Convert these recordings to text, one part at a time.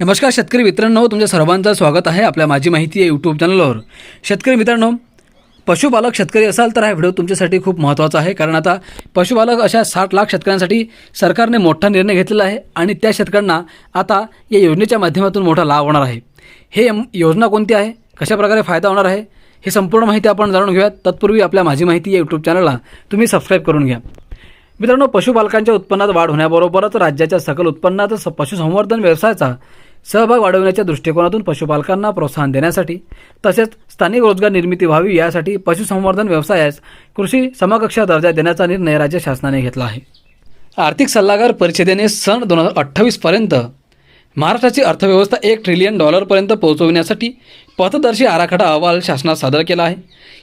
नमस्कार शेतकरी मित्रांनो तुमच्या सर्वांचं स्वागत आहे आपल्या माझी माहिती आहे यूट्यूब चॅनलवर शेतकरी मित्रांनो पशुपालक शेतकरी असाल तर हा व्हिडिओ तुमच्यासाठी खूप महत्त्वाचा आहे कारण आता पशुपालक अशा साठ लाख शेतकऱ्यांसाठी सरकारने मोठा निर्णय घेतलेला आहे आणि त्या शेतकऱ्यांना आता या योजनेच्या माध्यमातून मोठा लाभ होणार आहे. हे यम- योजना कोणती आहे? कशाप्रकारे फायदा होणार आहे? हे संपूर्ण माहिती आपण जाणून घेऊयात. तत्पूर्वी आपल्या माझी माहिती या यूट्यूब चॅनलला तुम्ही सबस्क्राईब करून घ्या. मित्रांनो पशुपालकांच्या उत्पन्नात वाढ होण्याबरोबरच राज्याच्या सकल उत्पन्नात स- पशुसंवर्धन व्यवसायाचा सहभाग वाढवण्याच्या दृष्टिकोनातून पशुपालकांना प्रोत्साहन देण्यासाठी तसेच स्थानिक रोजगार निर्मिती व्हावी यासाठी पशुसंवर्धन व्यवसायास कृषी समकक्ष दर्जा देण्याचा निर्णय राज्य शासनाने घेतला आहे. आर्थिक सल्लागार परिषदेने सन दोन हजार अठ्ठावीसपर्यंत महाराष्ट्राची अर्थव्यवस्था एक ट्रिलियन डॉलरपर्यंत पोहोचवण्यासाठी पथदर्शी आराखडा अहवाल शासनात सादर केला आहे.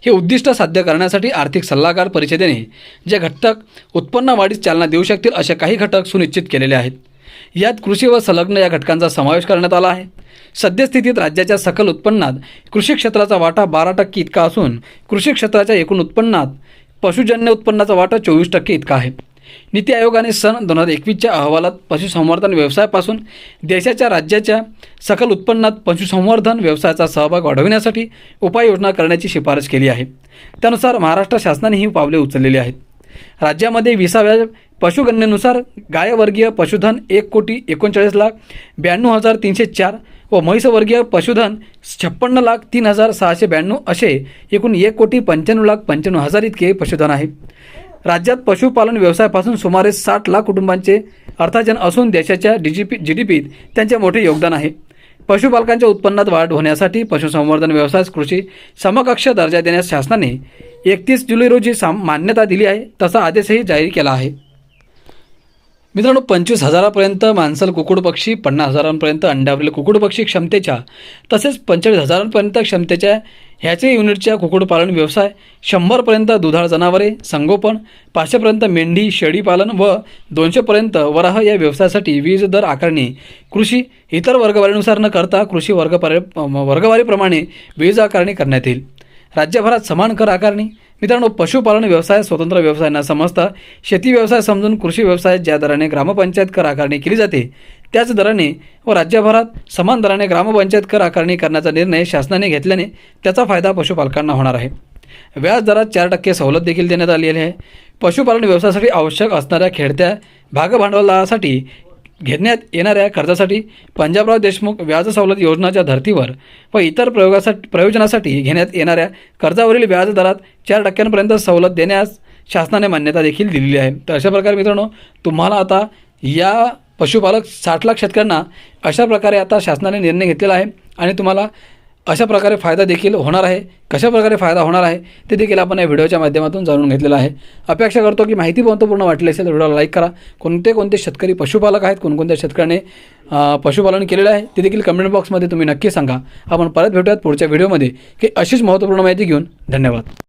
हे उद्दिष्ट साध्य करण्यासाठी आर्थिक सल्लागार परिषदेने जे घटक उत्पन्न वाढीस चालना देऊ शकतील असे काही घटक सुनिश्चित केलेले आहेत. यात कृषी व संलग्न या घटकांचा समावेश करण्यात आला आहे. सद्यस्थितीत राज्याच्या सकल उत्पन्नात कृषी क्षेत्राचा वाटा बारा टक्के इतका असून कृषी क्षेत्राच्या एकूण उत्पन्नात पशुजन्य उत्पन्नाचा वाटा चोवीस टक्के इतका आहे. नीती आयोगाने सन दोन हजार एकवीसच्या अहवालात पशुसंवर्धन व्यवसायापासून देशाच्या राज्याच्या सकल उत्पन्नात पशुसंवर्धन व्यवसायाचा सहभाग वाढविण्यासाठी उपाययोजना करण्याची शिफारस केली आहे. त्यानुसार महाराष्ट्र शासनाने ही पावले उचललेली आहेत. राज्यामध्ये विसाव्या पशुगणनेनुसार गायवर्गीय पशुधन एक कोटी एकोणचाळीस लाख ब्याण्णव हजार तीनशे चार व म्हैसवर्गीय पशुधन छप्पन्न लाख तीन हजार सहाशे ब्याण्णव असे एकूण एक कोटी पंच्याण्णव लाख पंच्याण्णव हजार इतके पशुधन आहे. राज्यात पशुपालन व्यवसायापासून सुमारे साठ लाख कुटुंबांचे अर्थार्जन असून देशाच्या D G P G D पीत त्यांचे मोठे योगदान आहे. पशुपालकांच्या उत्पन्नात वाढ होण्यासाठी पशुसंवर्धन व्यवसायास कृषी समकक्ष दर्जा देण्यास शासनाने एकतीस जुलै रोजी साम मान्यता दिली आहे तसा आदेशही जाहीर केला आहे. मित्रांनो पंचवीस हजारापर्यंत मांसल कुकुड पक्षी पन्नास हजारांपर्यंत अंड्यावरील कुकुड पक्षी क्षमतेच्या तसेच पंचेचाळीस हजारांपर्यंत क्षमतेच्या ह्याचे युनिटच्या कुक्कुटपालन व्यवसाय शंभरपर्यंत दुधाळ जनावरे संगोपन पाचशेपर्यंत मेंढी शेळीपालन व दोनशेपर्यंत वराह या व्यवसायासाठी वीज दर आकारणी. कृषी इतर वर्गवारीनुसार न करता कृषी वर्गपारी वर्गवारीप्रमाणे वीज आकारणी करण्यात येईल. राज्यभरात समान कर आकारणी. मित्रांनो पशुपालन व्यवसाय स्वतंत्र व्यवसाय न समजता शेती व्यवसाय समजून कृषी व्यवसायात ज्या दराने ग्रामपंचायत कर आकारणी केली जाते त्याच दराने व राज्यभरात समान दराने ग्रामपंचायत कर आकारणी करण्याचा निर्णय शासनाने घेतल्याने त्याचा फायदा पशुपालकांना होणार आहे. व्याज दरात चार टक्के सवलत देखील देण्यात आलेली आहे. पशुपालन व्यवसायासाठी आवश्यक असणाऱ्या खेळत्या भागभांडवलासाठी घेण्यात येणाऱ्या कर्जासाठी पंजाबराव देशमुख व्याज सवलत योजनाच्या धर्तीवर व इतर प्रयोगासाठी प्रयोजनासाठी घेण्यात येणाऱ्या कर्जावरील व्याज दरात चार टक्क्यांपर्यंत सवलत देण्यास शासनाने मान्यता देखील दिलेली आहे. तर अशा प्रकारे मित्रांनो तुम्हाला आता या पशुपालक साठ लाख शेतकऱ्यांना अशा प्रकारे आता शासनाने निर्णय घेतलेला आहे आणि तुम्हाला अशा प्रकारे फायदा देखील होणार आहे. कशा प्रकारे फायदा होणार आहे ते देखील आपण या व्हिडिओच्या माध्यमातून जाणून घेतलेलं आहे. अपेक्षा करतो की माहिती महत्त्वपूर्ण वाटली असेल तर व्हिडिओला लाईक करा. कोणते कोणते शेतकरी पशुपालक आहेत कोणकोणत्या शेतकऱ्याने पशुपालन केलेलं आहे ते देखील कमेंट बॉक्समध्ये तुम्ही नक्की सांगा. आपण परत भेटूयात पुढच्या व्हिडिओमध्ये. की अशीच महत्त्वपूर्ण माहिती घेऊन धन्यवाद.